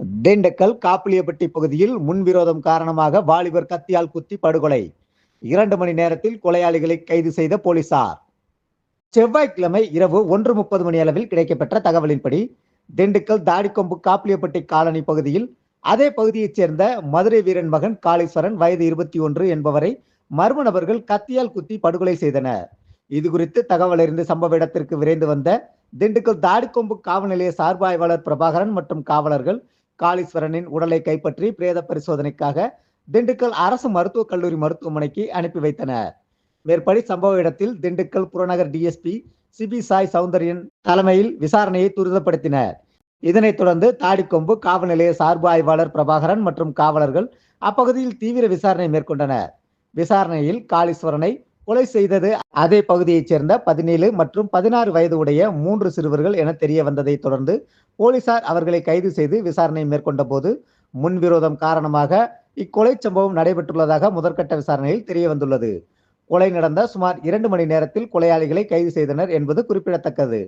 திண்டுக்கல் காப்பிலியப்பட்டி பகுதியில் முன்விரோதம் காரணமாக வாலிபர் கத்தியால் குத்தி படுகொலை. இரண்டு மணி நேரத்தில் கொலையாளிகளை கைது செய்த போலீசார். செவ்வாய்க்கிழமை இரவு ஒன்று முப்பது மணி அளவில் கிடைக்கப்பெற்ற தகவலின்படி திண்டுக்கல் தாடிக்கொம்பு காப்பிலியப்பட்டி காலனி பகுதியில் அதே பகுதியைச் சேர்ந்த மதுரை வீரன் மகன் காளீஸ்வரன் வயது இருபத்தி ஒன்று என்பவரை மர்ம நபர்கள் கத்தியால் குத்தி படுகொலை செய்தனர். இது குறித்து தகவல் அறிந்து சம்பவ இடத்திற்கு விரைந்து வந்த திண்டுக்கல் தாடிக்கொம்பு காவல் நிலைய சார்பு ஆய்வாளர் பிரபாகரன் மற்றும் காவலர்கள் காளீஸ்வரனின் உடலை கைப்பற்றி பிரேத பரிசோதனைக்காக திண்டுக்கல் அரசு மருத்துவக் கல்லூரி மருத்துவமனைக்கு அனுப்பி வைத்தனர். மேற்படி சம்பவ இடத்தில் திண்டுக்கல் புறநகர் டிஎஸ்பி சிபி சாய் சௌந்தரியன் தலைமையில் விசாரணையை துரிதப்படுத்தினர். இதனைத் தொடர்ந்து தாடிக்கொம்பு காவல் நிலைய சார்பு ஆய்வாளர் பிரபாகரன் மற்றும் காவலர்கள் அப்பகுதியில் தீவிர விசாரணை மேற்கொண்டனர். விசாரணையில் காளீஸ்வரனை கொலை செய்தது அதே பகுதியைச் சேர்ந்த பதினேழு மற்றும் பதினாறு வயது உடைய மூன்று சிறுவர்கள் என தெரிய வந்ததை தொடர்ந்து போலீசார் அவர்களை கைது செய்து விசாரணை மேற்கொண்ட போது முன்விரோதம் காரணமாக இக்கொலை சம்பவம் நடைபெற்றுள்ளதாக முதற்கட்ட விசாரணையில் தெரிய வந்துள்ளது. கொலை நடந்த சுமார் இரண்டு மணி நேரத்தில் கொலையாளிகளை கைது செய்தனர் என்பது குறிப்பிடத்தக்கது.